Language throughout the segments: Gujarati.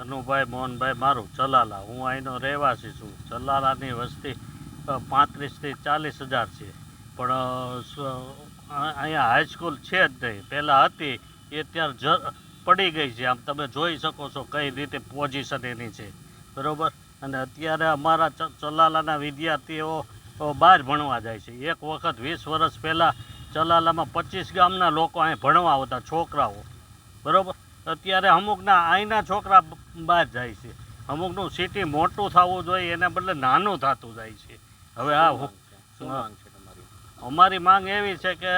કનુભાઈ મોહનભાઈ, મારું ચલાલા. હું અહીંનો રહેવાસી છું. ચલાલાની વસ્તી પાંત્રીસથી ચાલીસ હજાર છે. પણ અહીંયા હાઈસ્કૂલ છે જ નહીં. પહેલાં હતી, એ અત્યારે જ પડી ગઈ છે. આમ તમે જોઈ શકો છો કઈ રીતે પોઝિશન એની છે. બરાબર? અને અત્યારે અમારા ચલાલાના વિદ્યાર્થીઓ બહાર ભણવા જાય છે. એક વખત વીસ વર્ષ પહેલાં ચલાલામાં પચીસ ગામના લોકો અહીં ભણવા આવતા, છોકરાઓ. બરોબર? અત્યારે અમુકના અહીંના છોકરા બહાર જાય છે. અમુકનું સિટી મોટું થવું જોઈએ એના બદલે નાનું થતું જાય છે. હવે આ શું છે? અમારી માંગ એવી છે કે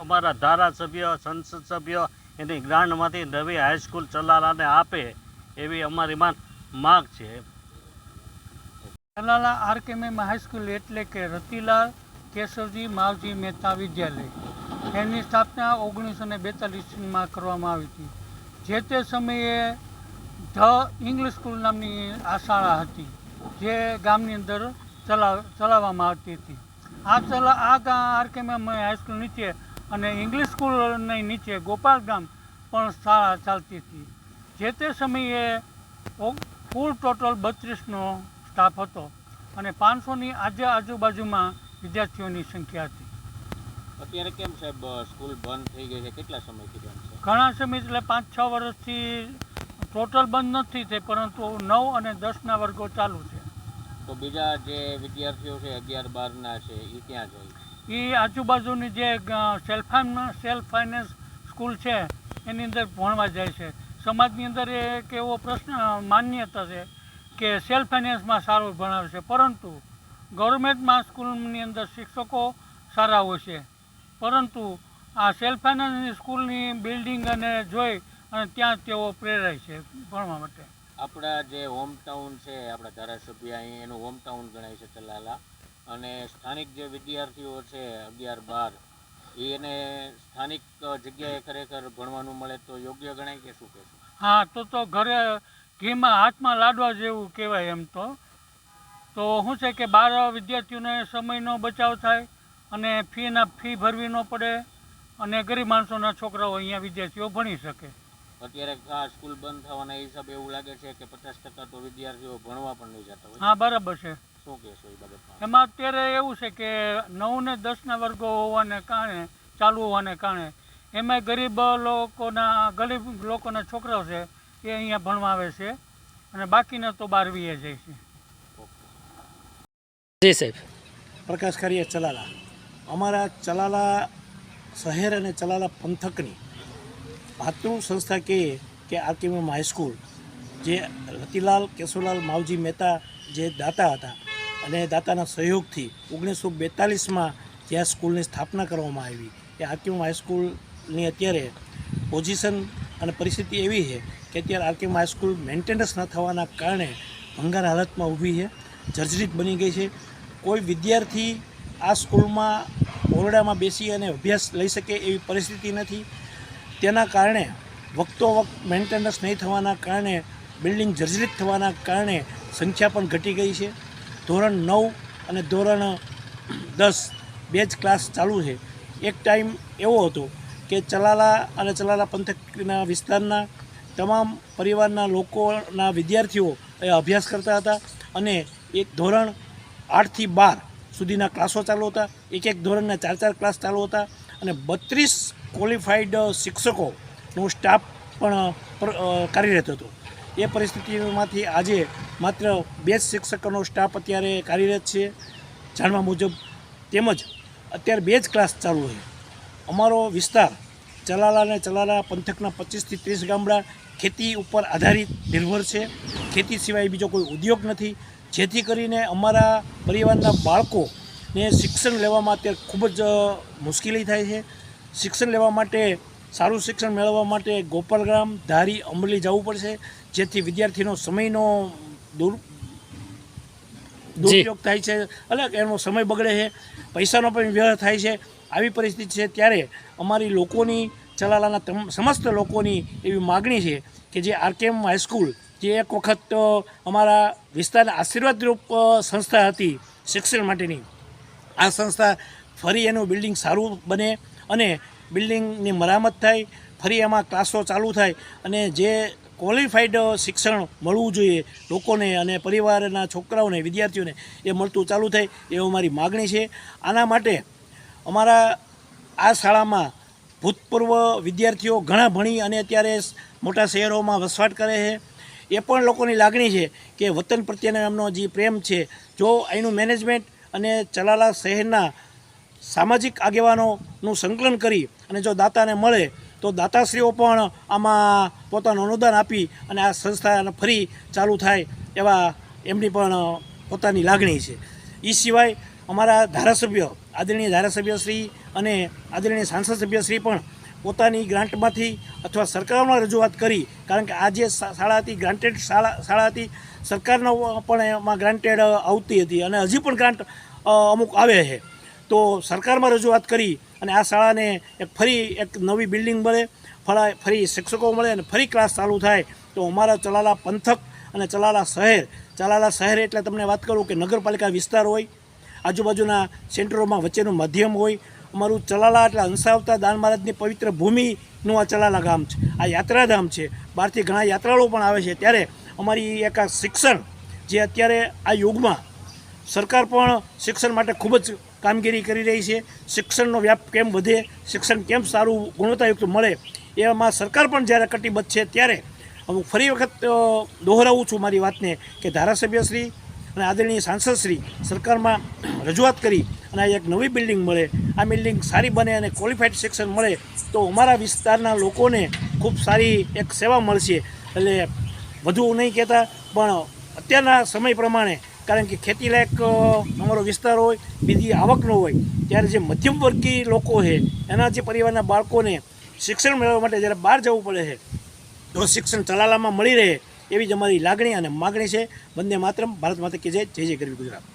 અમારા ધારાસભ્ય સંસદ સભ્ય એની ગ્રાન્ડમાંથી નવી હાઈસ્કૂલ ચલાલાને આપે એવી અમારી માંગ માગ છે. ચલાલા આર આરકેએમ હાઈસ્કૂલ એટલે કે રતિલાલ કેશવજી માવજી મહેતા વિદ્યાલય. એની સ્થાપના ઓગણીસો ને બેતાલીસમાં કરવામાં આવી હતી. જે તે સમયે ધ ઇંગ્લિશ સ્કૂલ નામની આ શાળા હતી, જે ગામની અંદર ચલાવ ચલાવવામાં આવતી હતી. આ ચલા, આ ગા આરકેએમ હાઈસ્કૂલ નીચે અને ઇંગ્લિશ સ્કૂલની નીચે ગોપાલ ગામ પણ શાળા ચાલતી હતી. જે તે સમયે કુલ ટોટલ બત્રીસનો સ્ટાફ હતો અને પાંચસોની આજે, આજુબાજુમાં વિદ્યાર્થીઓની સંખ્યા હતી. અત્યારે કેમ સાહેબ સ્કૂલ બંધ થઈ ગઈ છે? કેટલા સમયથી બંધ છે? ઘણા સમય એટલે પાંચ છ વર્ષથી ટોટલ બંધ નથી થઈ પરંતુ નવ અને દસના વર્ગો ચાલુ છે. તો બીજા જે વિદ્યાર્થીઓ છે અગિયાર બારના છે એ ક્યાં જાય એ આજુબાજુની જે સેલ્ફ સેલ્ફ ફાઇનાન્સ સ્કૂલ છે એની અંદર ભણવા જાય છે. સમાજની અંદર એક એવો પ્રશ્ન માન્યતા છે કે સેલ્ફ ફાઇનાન્સમાં સારું ભણાવે છે પરંતુ ગવર્મેન્ટમાં સ્કૂલની અંદર શિક્ષકો સારા હોય છે. પરંતુ આ સેલ્ફ ફાઇનાન્સની સ્કૂલની બિલ્ડિંગ અને જોઈ અને ત્યાં તેઓ પ્રેરાય છે ભણવા માટે. આપણા જે હોમ ટાઉન છે આપણા ધારાસભ્ય અહીં એનું હોમ ટાઉન ગણાય છે ચલાલા. અને સ્થાનિક જે વિદ્યાર્થીઓ છે અગિયાર બાર એને સ્થાનિક જગ્યાએ ખરેખર ભણવાનું મળે તો યોગ્ય ગણાય કે શું કહેશું? હા તો તો ઘરે ઘીમાં હાથમાં લાડવા જેવું કહેવાય એમ તો. તો શું છે કે બાર વિદ્યાર્થીઓને સમયનો બચાવ થાય અને ફીના ફી ભરવી ન પડે અને ગરીબ માણસોના છોકરાઓ અહીંયા વિદ્યાર્થીઓ ભણી શકે. અત્યારે આ સ્કૂલ બંધ થવાના હિસાબે એવું લાગે છે કે પચાસ ટકા તો વિદ્યાર્થીઓ ભણવા પણ નહીં જતા હોય. હા બરાબર છે. શું કહેશો એ બાબતમાં? એમાં અત્યારે એવું છે કે નવ ને દસના વર્ગો હોવાને કારણે ચાલુ હોવાને કારણે એમાં ગરીબ લોકોના ગરીબ લોકોના છોકરાઓ છે એ અહીંયા ભણવા આવે છે અને બાકીના તો બારવીએ જાય છે. જી સાહેબ. પ્રકાશ કારિયા ચલાલા. અમારા ચલાલા શહેર અને ચલાલા પંથકની ભાતૃ સંસ્થા કહે કે આરકેએમ હાઈસ્કૂલ જે રતિલાલ કેશુલાલ માવજી મહેતા જે દાતા હતા અને દાતાના સહયોગથી ઓગણીસો બેતાલીસમાં જ્યાં સ્કૂલની સ્થાપના કરવામાં આવી. એ આરકેએમ હાઈસ્કૂલની અત્યારે પોઝિશન અને પરિસ્થિતિ એવી છે કે અત્યારે આરકેએમ હાઈસ્કૂલ મેન્ટેનન્સ ન થવાના કારણે ભંગાર હાલતમાં ઊભી છે, જર્જરિત બની ગઈ છે. કોઈ વિદ્યાર્થી આ સ્કૂલમાં ઓરડામાં બેસી અને અભ્યાસ લઈ શકે એવી પરિસ્થિતિ નથી. તેના કારણે વખતો વખત મેન્ટેનન્સ નહીં થવાના કારણે બિલ્ડિંગ જર્જરિત થવાના કારણે સંખ્યા પણ ઘટી ગઈ છે. ધોરણ નવ અને ધોરણ દસ બે જ ક્લાસ ચાલુ છે. એક ટાઈમ એવો હતો કે ચલાલા અને ચલાલા પંથકના વિસ્તારના તમામ પરિવારના લોકોના વિદ્યાર્થીઓ એ અભ્યાસ કરતા હતા અને એક ધોરણ આઠથી બાર સુધીના ક્લાસો ચાલુ હતા, એક એક ધોરણના ચાર ચાર ક્લાસ ચાલુ હતા અને બત્રીસ ક્વોલિફાઈડ શિક્ષકોનો સ્ટાફ પણ કાર્યરત હતો. એ પરિસ્થિતિમાંથી આજે માત્ર બે જ શિક્ષકોનો સ્ટાફ અત્યારે કાર્યરત છે, જાણવા મુજબ તેમજ અત્યારે બે જ ક્લાસ ચાલુ છે. અમારો વિસ્તાર ચલાલા અને ચલાલા પંથકના પચીસથી ત્રીસ ગામડા ખેતી ઉપર આધારિત નિર્ભર છે. ખેતી સિવાય બીજો કોઈ ઉદ્યોગ નથી. જેથી કરીને અમારા પરિવારના બાળકોને શિક્ષણ લેવામાં અત્યારે ખૂબ જ મુશ્કેલી થાય છે. શિક્ષણ લેવા માટે સારું શિક્ષણ મેળવવા માટે ગોપાલગ્રામ ધારી અમરેલી જવું પડશે જેથી વિદ્યાર્થીનો સમયનો દુર દુરુપયોગ થાય છે એટલે એનો સમય બગડે છે. પૈસાનો પણ વ્યય થાય છે. આવી પરિસ્થિતિ છે ત્યારે અમારી લોકોની ચલાલાના તમ- સમસ્ત લોકોની એવી માગણી છે કે જે આરકેએમ હાઈસ્કૂલ જે એક વખત અમારા વિસ્તારના આશીર્વાદરૂપ સંસ્થા હતી શિક્ષણ માટેની. આ સંસ્થા ફરી એનું બિલ્ડિંગ સારું બને અને બિલ્ડિંગની મરામત થાય, ફરી એમાં ક્લાસો ચાલુ થાય અને જે ક્વોલિફાઈડ શિક્ષણ મળવું જોઈએ લોકોને અને પરિવારના છોકરાઓને, વિદ્યાર્થીઓને એ મળતું ચાલુ થાય એવું મારી માગણી છે. આના માટે અમારા આ શાળામાં ભૂતપૂર્વ વિદ્યાર્થીઓ ઘણા ભણી અને અત્યારે મોટા શહેરોમાં વસવાટ કરે છે. એ પણ લોકોની લાગણી છે કે વતન પ્રત્યેનો એમનો જે પ્રેમ છે, જો અહીંનું મેનેજમેન્ટ અને ચલાલા શહેરના સામાજિક આગેવાનોનું સંકલન કરી અને જો દાતાને મળે, તો દાતાશ્રીઓ પણ આમાં પોતાનું અનુદાન આપી અને આ સંસ્થા ફરી ચાલુ થાય એવા એમની પણ પોતાની લાગણી છે. એ સિવાય અમારા ધારાસભ્ય, આદરણીય ધારાસભ્ય શ્રી અને આદરણીય સાંસદ સભ્યશ્રી પણ પોતાની ગ્રાન્ટમાંથી અથવા સરકારમાં રજૂઆત કરી. કારણ કે આ જે શાળા હતી, ગ્રાન્ટેડ શાળા શાળા હતી. સરકારનો પણ એમાં ગ્રાન્ટેડ આવતી હતી અને હજી પણ ગ્રાન્ટ અમુક આવે છે. તો સરકારમાં રજૂઆત કરી અને આ શાળાને એક ફરી એક નવી બિલ્ડિંગ મળે, ફળા, ફરી શિક્ષકો મળે અને ફરી ક્લાસ ચાલુ થાય. તો અમારા ચલાલા પંથક અને ચલાલા શહેર ચલાલા શહેર એટલે તમને વાત કરું કે નગરપાલિકા વિસ્તાર હોય, આજુબાજુના સેન્ટરોમાં વચ્ચેનું માધ્યમ હોય અમારું ચલાલા એટલે હંસાવતા દાન મહારાજની પવિત્ર ભૂમિનું આ ચલાલા ગામ છે, આ યાત્રાધામ છે. બહારથી ઘણા યાત્રાળુઓ પણ આવે છે. ત્યારે અમારી એક આ શિક્ષણ જે અત્યારે આ યુગમાં સરકાર પણ શિક્ષણ માટે ખૂબ જ કામગીરી કરી રહી છે. શિક્ષણનો વ્યાપ કેમ વધે, શિક્ષણ કેમ સારું ગુણવત્તાયુક્ત મળે, એમાં સરકાર પણ જ્યારે કટિબદ્ધ છે, ત્યારે હું ફરી વખત દોહરાવું છું મારી વાતને કે ધારાસભ્યશ્રી અને આદરણીય સાંસદશ્રી સરકારમાં રજૂઆત કરી અને એક નવી બિલ્ડિંગ મળે, આ બિલ્ડિંગ સારી બને અને ક્વોલિફાઈડ શિક્ષણ મળે, તો અમારા વિસ્તારના લોકોને ખૂબ સારી એક સેવા મળશે. એટલે વધુ નહીં કહેતા, પણ અત્યારના સમય પ્રમાણે, કારણ કે ખેતીલાયક અમારો વિસ્તાર હોય, બીજી આવકનો હોય, ત્યારે જે મધ્યમ વર્ગીય લોકો છે, એના જે પરિવારના બાળકોને શિક્ષણ મેળવવા માટે જ્યારે બહાર જવું પડે છે, તો શિક્ષણ ચલાલામાં મળી રહે. એવી જ અમારી લાગણી અને માગણી છે. વંદે માત્રમ, ભારત માતા કે જય જય જય ગરવી ગુજરાત.